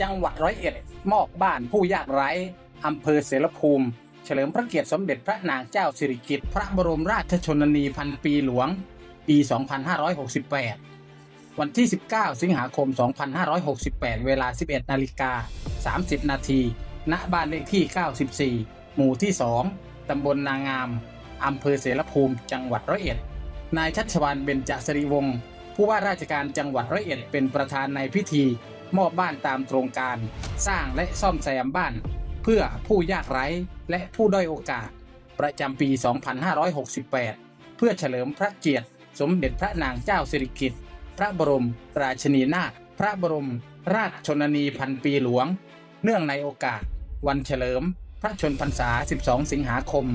จังหวัดร้อยเอ็ด มอบบ้านผู้ยากไร้อำเภอเสรภูมิ เฉลิมพระเกียรติสมเด็จพระนางเจ้าสิริกิติ์พระบรมราชชนนีพันปีหลวง ปี 2568 วันที่ 19 สิงหาคม 2568 เวลา 11 นาฬิกา 30 นาที ณ บ้านเลขที่ 94 หมู่ที่ 2 ตำบลนางาม อำเภอเสรภูมิ จังหวัดร้อยเอ็ด นายชัชวานเบญจสิริวงศ์ผู้ว่าราชการจังหวัดร้อยเอ็ดเป็นประธานในพิธี มอบบ้านตามโครงการ สร้างและซ่อมแซมบ้าน เพื่อผู้ยากไร้และผู้ด้อยโอกาส ประจำปี 2568 เพื่อเฉลิมพระเกียรติ สมเด็จพระนางเจ้าสิริกิติ์พระบรมราชินีนาถพระบรม ราชชนนีพันปีหลวง เนื่องในโอกาส วันเฉลิม พระชนพรรษา 12 สิงหาคม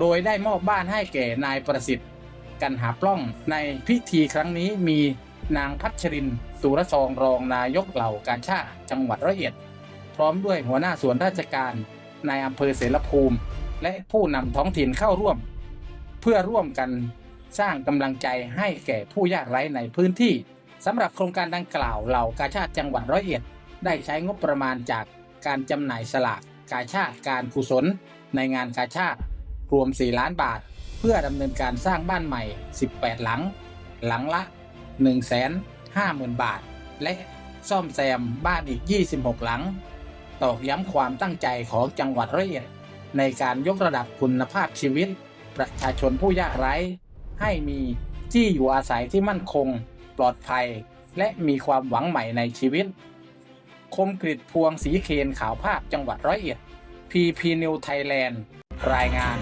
โดยได้มอบบ้านให้แก่นายประสิทธิ์ กันหาปล้องในพิธีครั้งนี้มี นางพัชรินสุรซองรองนายกเหล่าการชาติจังหวัดร้อยเอ็ด พร้อมด้วยหัวหน้าส่วนราชการในอำเภอเสรภูมิ และผู้นำท้องถิ่นเข้าร่วม เพื่อร่วมกันสร้างกำลังใจให้แก่ผู้ยากไร้ในพื้นที่สำหรับโครงการดังกล่าวเหล่ากาชาติจังหวัดร้อยเอ็ด ได้ใช้งบประมาณจากการจำหน่ายสลากกาชาติการกุศล ในงานกาชาติรวม 4 ล้านบาท เพื่อดำเนินการสร้างบ้านใหม่ 18 หลัง หลังละ 150,000 บาท และซ่อมแซมบ้านอีก 26 หลัง ตอกย้ำความตั้งใจของจังหวัดร้อยเอ็ดในการยกระดับคุณภาพชีวิต ประชาชนผู้ยากไร้ ให้มีที่อยู่อาศัยที่มั่นคง ปลอดภัย และมีความหวังใหม่ในชีวิต คมกริดพวงสีเคนขาวภาพจังหวัดร้อยเอ็ด PP New Thailand รายงาน